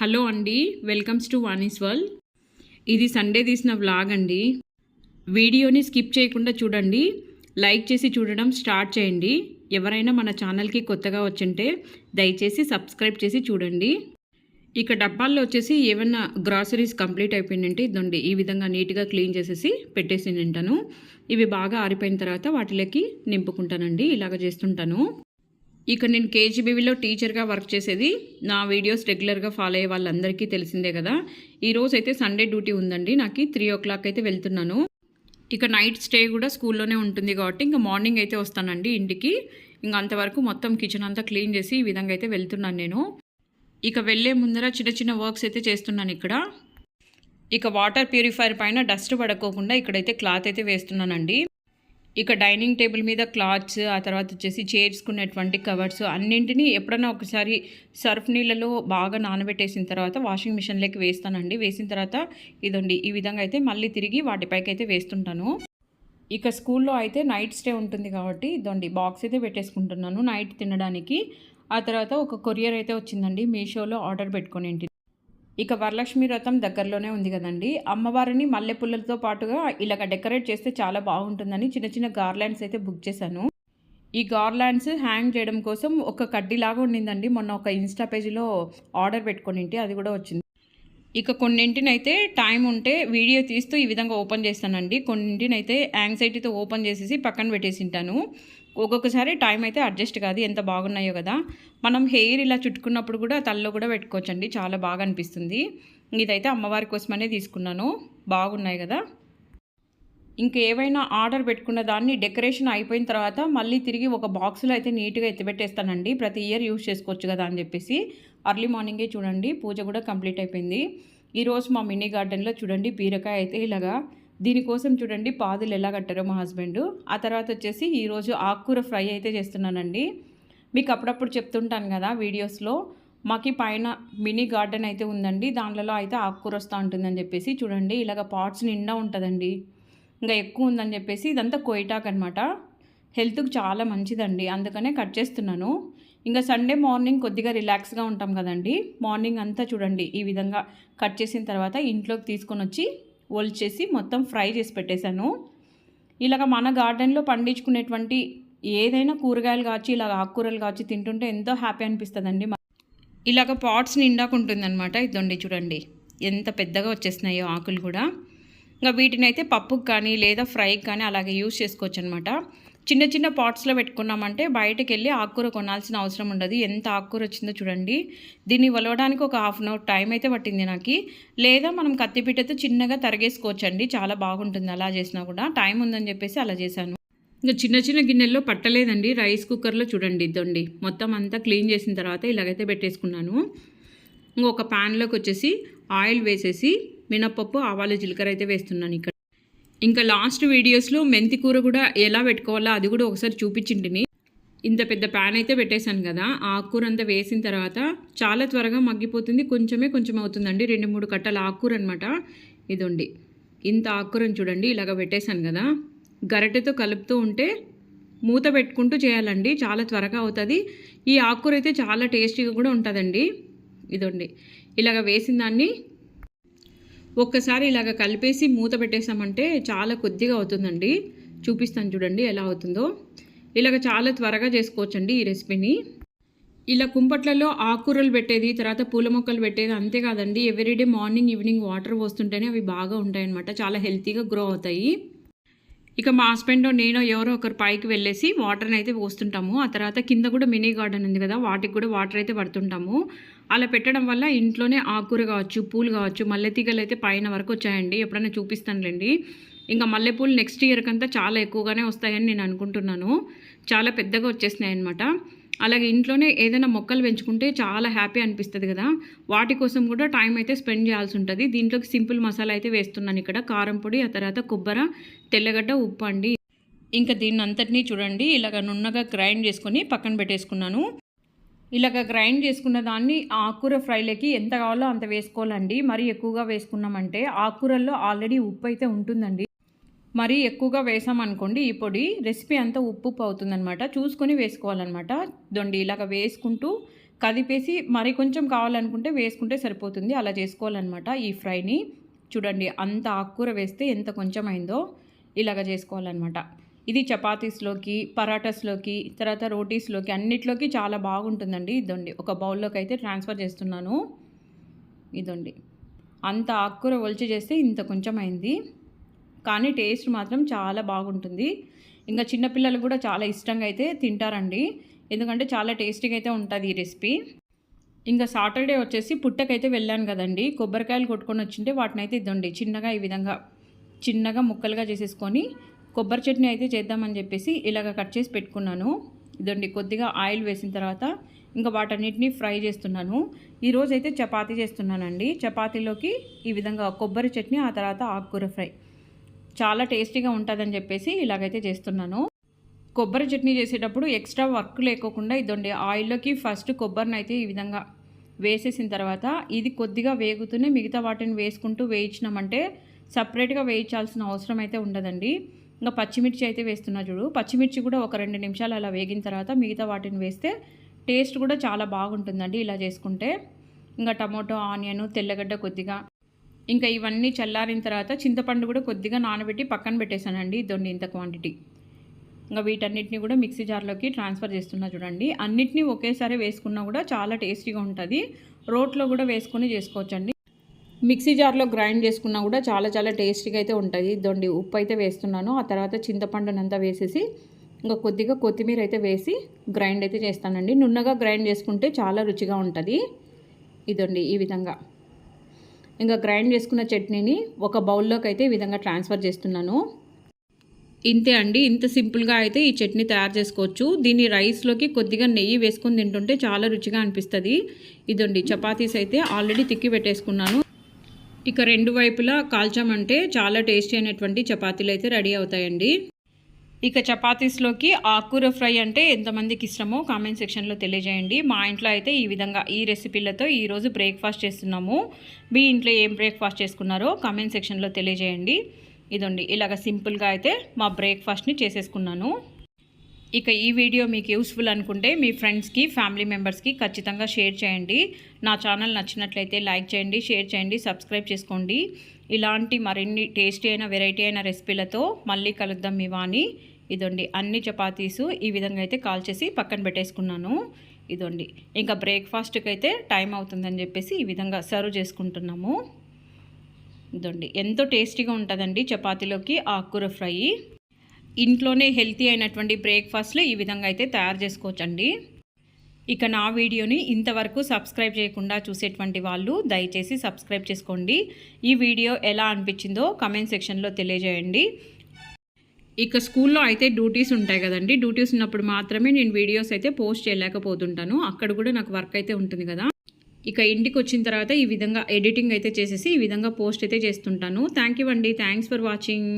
Hello అండి welcomes to Vani's world. ఇది Sunday తీసిన వ్లాగ్ అండి. వీడియోని స్కిప్ చేయకుండా చూడండి లైక్ చేసి చూడడం స్టార్ట్ చేయండి. ఎవరైనా మన ఛానల్కి కొత్తగా వచ్చింటే దయచేసి సబ్స్క్రైబ్ చేసి చూడండి. ఇక డబ్బాల్లో వచ్చేసి ఏమన్నా గ్రాసరీస్ కంప్లీట్ అయిపోయిందంటే ఇదండి ఈ విధంగా నీట్గా క్లీన్ చేసేసి పెట్టేసి తింటాను ఇవి బాగా ఆరిపోయిన తర్వాత వాటిలోకి నింపుకుంటానండి ఇలాగ చేస్తుంటాను. ఇక్కడ నేను కేజీబీవీలో టీచర్గా వర్క్ చేసేది నా వీడియోస్ రెగ్యులర్గా ఫాలో అయ్యే వాళ్ళందరికీ తెలిసిందే కదా. ఈ రోజు అయితే సండే డ్యూటీ ఉందండి నాకు. త్రీ ఓ క్లాక్ అయితే వెళ్తున్నాను. ఇక నైట్ స్టే కూడా స్కూల్లోనే ఉంటుంది కాబట్టి ఇంకా మార్నింగ్ అయితే వస్తానండి ఇంటికి. ఇంకా అంతవరకు మొత్తం కిచెన్ అంతా క్లీన్ చేసి ఈ విధంగా అయితే వెళ్తున్నాను నేను. ఇక వెళ్ళే ముందర చిన్న చిన్న వర్క్స్ అయితే చేస్తున్నాను ఇక్కడ. ఇక వాటర్ ప్యూరిఫైయర్ పైన డస్ట్ పడకోకుండా ఇక్కడైతే క్లాత్ అయితే వేస్తున్నానండి. ఇక డైనింగ్ టేబుల్ మీద క్లాత్స్ ఆ తర్వాత వచ్చేసి చేర్చుకునేటువంటి కవర్స్ అన్నింటినీ ఎప్పుడైనా ఒకసారి సర్ఫ్ నీళ్ళలో బాగా నానబెట్టేసిన తర్వాత వాషింగ్ మిషన్లోకి వేస్తానండి. వేసిన తర్వాత ఇదండి ఈ విధంగా అయితే మళ్ళీ తిరిగి వాటిపైకి అయితే వేస్తుంటాను. ఇక స్కూల్లో అయితే నైట్ స్టే ఉంటుంది కాబట్టి ఇదండి బాక్స్ అయితే పెట్టేసుకుంటున్నాను నైట్ తినడానికి. ఆ తర్వాత ఒక కొరియర్ అయితే వచ్చిందండి మీషోలో ఆర్డర్ పెట్టుకుని ఇక వరలక్ష్మి వ్రతం దగ్గరలోనే ఉంది కదండి. అమ్మవారిని మల్లెపుల్లలతో పాటుగా ఇలాగ డెకరేట్ చేస్తే చాలా బాగుంటుందని చిన్న చిన్న గార్లాండ్స్ అయితే బుక్ చేశాను. ఈ గార్లాండ్స్ హ్యాంగ్ చేయడం కోసం ఒక కడ్డీలాగా ఉండిందండి. మొన్న ఒక ఇన్స్టా పేజీలో ఆర్డర్ పెట్టుకొని అది కూడా వచ్చింది. ఇక కొన్నింటినైతే టైం ఉంటే వీడియో తీస్తూ ఈ విధంగా ఓపెన్ చేస్తానండి. కొన్నింటినైతే యాంగ్జైటీతో ఓపెన్ చేసేసి పక్కన పెట్టేసి ఉంటాను. ఒక్కొక్కసారి టైం అయితే అడ్జస్ట్ కాదు ఎంత బాగున్నాయో కదా. మనం హెయిర్ ఇలా చుట్టుకున్నప్పుడు కూడా తల్లో కూడా పెట్టుకోవచ్చండి చాలా బాగా అనిపిస్తుంది. ఇదైతే అమ్మవారి కోసమనే తీసుకున్నాను బాగున్నాయి కదా. ఇంకేవైనా ఆర్డర్ పెట్టుకున్న దాన్ని డెకరేషన్ అయిపోయిన తర్వాత మళ్ళీ తిరిగి ఒక బాక్స్లో అయితే నీట్గా ఎత్తిపెట్టేస్తానండి. ప్రతి ఇయర్ యూస్ చేసుకోవచ్చు కదా అని చెప్పేసి. అర్లీ మార్నింగే చూడండి పూజ కూడా కంప్లీట్ అయిపోయింది. ఈరోజు మా మినీ గార్డెన్లో చూడండి బీరకాయ అయితే ఇలాగా దీనికోసం చూడండి పాదులు ఎలా కట్టారో మా హస్బెండ్. ఆ తర్వాత వచ్చేసి ఈరోజు ఆకుకూర ఫ్రై అయితే చేస్తున్నానండి. మీకు అప్పుడప్పుడు చెప్తుంటాను కదా వీడియోస్లో. మాకి పైన మినీ గార్డెన్ అయితే ఉందండి. దాంట్లో అయితే ఆకుకూర వస్తూ ఉంటుందని చెప్పేసి చూడండి. ఇలాగ పాట్స్ నిండా ఉంటుందండి. ఇంకా ఎక్కువ ఉందని చెప్పేసి ఇదంతా కోయిటాక్ అనమాట హెల్త్కి చాలా మంచిదండి. అందుకనే కట్ చేస్తున్నాను. ఇంకా సండే మార్నింగ్ కొద్దిగా రిలాక్స్గా ఉంటాం కదండి. మార్నింగ్ అంతా చూడండి ఈ విధంగా కట్ చేసిన తర్వాత ఇంట్లోకి తీసుకొని వచ్చి ఒలిచేసి మొత్తం ఫ్రై చేసి పెట్టేశాను. ఇలాగ మన గార్డెన్లో పండించుకునేటువంటి ఏదైనా కూరగాయలు కావచ్చు ఇలాగ ఆకుకూరలు కావచ్చు తింటుంటే ఎంతో హ్యాపీ అనిపిస్తుందండి. ఇలాగ పాట్స్ నిండాకుంటుందన్నమాట ఇదండి చూడండి. ఎంత పెద్దగా వచ్చేస్తున్నాయో ఆకులు కూడా. ఇంకా వీటిని అయితే పప్పుకి కానీ లేదా ఫ్రైకి కానీ అలాగే యూజ్ చేసుకోవచ్చు అనమాట చిన్న చిన్న పాట్స్లో పెట్టుకున్నామంటే బయటకు వెళ్ళి ఆకుకూర కొనాల్సిన అవసరం ఉండదు. ఎంత ఆకుకూర వచ్చిందో చూడండి. దీన్ని వలవడానికి ఒక హాఫ్ అన్ అవర్ టైం అయితే పట్టింది నాకు. లేదా మనం కత్తిపీటతో చిన్నగా తరిగేసుకోవచ్చండి. చాలా బాగుంటుంది అలా చేసినా కూడా. టైం ఉందని చెప్పేసి అలా చేశాను. ఇంకా చిన్న చిన్న గిన్నెల్లో పట్టలేదండి. రైస్ కుక్కర్లో చూడండి ఇద్దండి. మొత్తం అంతా క్లీన్ చేసిన తర్వాత ఇలాగైతే పెట్టేసుకున్నాను. ఇంకొక ప్యాన్లోకి వచ్చేసి ఆయిల్ వేసేసి మినప్పప్పు ఆవాలు జీలకర్ర అయితే వేస్తున్నాను ఇక్కడ. ఇంకా లాస్ట్ వీడియోస్లో మెంతి కూర కూడా ఎలా పెట్టుకోవాలో అది కూడా ఒకసారి చూపించింటిని. ఇంత పెద్ద ప్యాన్ అయితే పెట్టేశాను కదా ఆకుకూర అంతా వేసిన తర్వాత చాలా త్వరగా మగ్గిపోతుంది కొంచెమే కొంచెం అవుతుందండి రెండు మూడు కట్టల ఆకుకూర అనమాట ఇదండి ఇంత ఆకుకూరని చూడండి ఇలాగ పెట్టేశాను కదా. గరిటెతో కలుపుతూ ఉంటే మూత పెట్టుకుంటూ చేయాలండి చాలా త్వరగా అవుతుంది. ఈ ఆకుకూర అయితే చాలా టేస్టీగా కూడా ఉంటుందండి. ఇదండి ఇలాగ వేసిన దాన్ని ఒక్కసారి ఇలాగ కలిపేసి మూత పెట్టేసామంటే చాలా కొద్దిగా అవుతుందండి. చూపిస్తాను చూడండి ఎలా అవుతుందో. ఇలాగ చాలా త్వరగా చేసుకోవచ్చండి ఈ రెసిపీని. ఇలా కుంపట్లలో ఆకుకూరలు పెట్టేది తర్వాత పూల మొక్కలు పెట్టేది అంతేకాదండి ఎవ్రీడే మార్నింగ్ ఈవినింగ్ వాటర్ పోస్తుంటేనే అవి బాగా ఉంటాయన్నమాట. చాలా హెల్తీగా గ్రో అవుతాయి. ఇక మా హస్బెండ్ నేను ఎవరో ఒకరు పైకి వెళ్ళేసి వాటర్ని అయితే పోస్తుంటాము. ఆ తర్వాత కింద కూడా మినీ గార్డెన్ ఉంది కదా వాటికి కూడా వాటర్ అయితే పడుతుంటాము. అలా పెట్టడం వల్ల ఇంట్లోనే ఆకుకూర కావచ్చు పూలు కావచ్చు మల్లెతీగలు అయితే పైన వరకు వచ్చాయండి. ఎప్పుడైనా చూపిస్తానులేండి. ఇంకా మల్లెపూలు నెక్స్ట్ ఇయర్ కంతా చాలా ఎక్కువగానే వస్తాయని నేను అనుకుంటున్నాను. చాలా పెద్దగా వచ్చేసినాయి అనమాట అలాగే ఇంట్లోనే ఏదైనా మొక్కలు పెంచుకుంటే చాలా హ్యాపీ అనిపిస్తుంది కదా. వాటి కోసం కూడా టైం అయితే స్పెండ్ చేయాల్సి ఉంటుంది దీంట్లోకి సింపుల్ మసాలా అయితే వేస్తున్నాను ఇక్కడ. కారం పొడి ఆ తర్వాత కొబ్బరి తెల్లగడ్డ ఉప్పు అండి. ఇంకా దీన్ని అంతటినీ చూడండి. ఇలాగ నున్నగా గ్రైండ్ చేసుకొని పక్కన పెట్టేసుకున్నాను. ఇలాగ గ్రైండ్ చేసుకున్న దాన్ని ఆకుకూర ఫ్రైలోకి ఎంత కావాలో అంత వేసుకోవాలండి. మరీ ఎక్కువగా వేసుకున్నామంటే ఆకుకూరల్లో ఆల్రెడీ ఉప్పు అయితే ఉంటుందండి. మరీ ఎక్కువగా వేసామనుకోండి ఈ పొడి రెసిపీ అంతా ఉప్పు ఉప్పు అవుతుందనమాట చూసుకొని వేసుకోవాలన్నమాట. దొండి ఇలాగ వేసుకుంటూ కదిపేసి మరి కొంచెం కావాలనుకుంటే వేసుకుంటే సరిపోతుంది. అలా చేసుకోవాలన్నమాట ఈ ఫ్రైని. చూడండి అంత ఆకుకూర వేస్తే ఎంత కొంచెం అయిందో ఇలాగ చేసుకోవాలన్నమాట. ఇది చపాతీస్లోకి పరాటాస్లోకి తర్వాత రోటీస్లోకి అన్నిట్లోకి చాలా బాగుంటుందండి ఇదండి ఒక బౌల్లోకి అయితే ట్రాన్స్ఫర్ చేస్తున్నాను. ఇదండి. అంత ఆకుకూర ఒలిచి చేస్తే ఇంత కొంచెం అయింది కానీ టేస్ట్ మాత్రం చాలా బాగుంటుంది. ఇంకా చిన్నపిల్లలు కూడా చాలా ఇష్టంగా అయితే తింటారండి. ఎందుకంటే చాలా టేస్టీగా అయితే ఉంటుంది ఈ రెసిపీ. ఇంకా సాటర్డే వచ్చేసి పుట్టకైతే వెళ్ళాను కదండి. కొబ్బరికాయలు కొట్టుకొని వచ్చింటే వాటిని అయితే ఇద్దండి. చిన్నగా ఈ విధంగా చిన్నగా ముక్కలుగా చేసేసుకొని కొబ్బరి చట్నీ అయితే చేద్దామని చెప్పేసి ఇలాగ కట్ చేసి పెట్టుకున్నాను. ఇదండి కొద్దిగా ఆయిల్ వేసిన తర్వాత ఇంకా వాటన్నిటిని ఫ్రై చేస్తున్నాను. ఈరోజు అయితే చపాతీ చేస్తున్నానండి. చపాతీలోకి ఈ విధంగా కొబ్బరి చట్నీ ఆ తర్వాత ఆకుకూర ఫ్రై. చాలా టేస్టీగా ఉంటుందని చెప్పేసి ఇలాగైతే చేస్తున్నాను. కొబ్బరి చట్నీ చేసేటప్పుడు ఎక్స్ట్రా వర్క్ లేకోకుండా ఇదండి ఆయిల్లోకి ఫస్ట్ కొబ్బరిని అయితే ఈ విధంగా వేసేసిన తర్వాత ఇది కొద్దిగా వేగుతూనే మిగతా వాటిని వేసుకుంటూ వేయించినామంటే సపరేట్గా వేయించాల్సిన అవసరం అయితే ఉండదండి. ఇంకా పచ్చిమిర్చి అయితే వేస్తున్నా చూడు పచ్చిమిర్చి కూడా ఒక రెండు నిమిషాలు అలా వేగిన తర్వాత మిగతా వాటిని వేస్తే టేస్ట్ కూడా చాలా బాగుంటుందండి ఇలా చేసుకుంటే. ఇంకా టమోటో ఆనియన్ తెల్లగడ్డ కొద్దిగా ఇంకా ఇవన్నీ చల్లారిన తర్వాత చింతపండు కూడా కొద్దిగా నానబెట్టి పక్కన పెట్టేశానండి ఇదండి ఇంత క్వాంటిటీ ఇంకా వీటన్నిటిని కూడా మిక్సీ జార్లోకి ట్రాన్స్ఫర్ చేస్తున్నా చూడండి. అన్నిటినీ ఒకేసారి వేసుకున్నా కూడా చాలా టేస్టీగా ఉంటుంది. రోట్లో కూడా వేసుకొని చేసుకోవచ్చండి. మిక్సీ జార్లో గ్రైండ్ చేసుకున్నా కూడా చాలా చాలా టేస్టీగా అయితే ఉంటుంది. దొండి ఉప్పు అయితే వేస్తున్నాను. ఆ తర్వాత చింతపండునంతా వేసేసి ఇంకా కొద్దిగా కొత్తిమీర అయితే వేసి గ్రైండ్ అయితే చేస్తానండి. నున్నగా గ్రైండ్ చేసుకుంటే చాలా రుచిగా ఉంటుంది. ఇదండి ఈ విధంగా. ఇంకా గ్రైండ్ చేసుకున్న చట్నీని ఒక బౌల్లోకి అయితే ఈ విధంగా ట్రాన్స్ఫర్ చేస్తున్నాను. ఇంతే అండి. ఇంత సింపుల్గా అయితే ఈ చట్నీ తయారు చేసుకోవచ్చు. దీన్ని రైస్లోకి కొద్దిగా నెయ్యి వేసుకొని తింటుంటే చాలా రుచిగా అనిపిస్తుంది. ఇదండి చపాతీస్ అయితే ఆల్రెడీ తిక్కి పెట్టేసుకున్నాను. ఇక రెండు వైపులా కాల్చామంటే చాలా టేస్టీ అయినటువంటి చపాతీలు అయితే రెడీ అవుతాయండి. ఇక చపాతీస్లోకి ఆకుకూర ఫ్రై అంటే ఎంతమందికి ఇష్టమో కామెంట్ సెక్షన్లో తెలియజేయండి. మా ఇంట్లో అయితే ఈ విధంగా ఈ రెసిపీలతో ఈరోజు బ్రేక్ఫాస్ట్ చేస్తున్నాము. మీ ఇంట్లో ఏం బ్రేక్ఫాస్ట్ చేసుకున్నారో కామెంట్ సెక్షన్లో తెలియజేయండి. ఇదండి ఇలాగ సింపుల్గా అయితే మా బ్రేక్ఫాస్ట్ని చేసేసుకున్నాను. ఇక ఈ వీడియో మీకు యూస్ఫుల్ అనుకుంటే మీ ఫ్రెండ్స్కి ఫ్యామిలీ మెంబర్స్కి ఖచ్చితంగా షేర్ చేయండి. నా ఛానల్ నచ్చినట్లయితే లైక్ చేయండి షేర్ చేయండి సబ్స్క్రైబ్ చేసుకోండి. ఇలాంటి మరిన్ని టేస్టీ అయిన వెరైటీ అయిన రెసిపీలతో మళ్ళీ కలుద్దాం మీ వాణి. ఇదండి అన్ని చపాతీసు. ఈ విధంగా అయితే కాల్ చేసి పక్కన పెట్టేసుకున్నాను. ఇదండి. ఇంకా బ్రేక్ఫాస్ట్కి అయితే టైం అవుతుందని చెప్పేసి ఈ విధంగా సర్వ్ చేసుకుంటున్నాము. ఇదండి. ఎంతో టేస్టీగా ఉంటుందండి చపాతీలోకి ఆకుకూర ఫ్రై. ఇంట్లోనే హెల్తీ అయినటువంటి బ్రేక్ఫాస్ట్లు ఈ విధంగా అయితే తయారు చేసుకోవచ్చండి. ఇక నా వీడియోని ఇంతవరకు సబ్స్క్రైబ్ చేయకుండా చూసేటువంటి వాళ్ళు దయచేసి సబ్స్క్రైబ్ చేసుకోండి. ఈ వీడియో ఎలా అనిపించిందో కమెంట్ సెక్షన్లో తెలియజేయండి. ఇక స్కూల్లో అయితే డ్యూటీస్ ఉంటాయి కదండి. డ్యూటీస్ ఉన్నప్పుడు మాత్రమే నేను వీడియోస్ అయితే పోస్ట్ చేయలేకపోతుంటాను. అక్కడ కూడా నాకు వర్క్ అయితే ఉంటుంది కదా. ఇక ఇంటికి వచ్చిన తర్వాత ఈ విధంగా ఎడిటింగ్ అయితే చేసేసి ఈ విధంగా పోస్ట్ అయితే చేస్తుంటాను. థ్యాంక్ యూ అండి. Thanks for watching.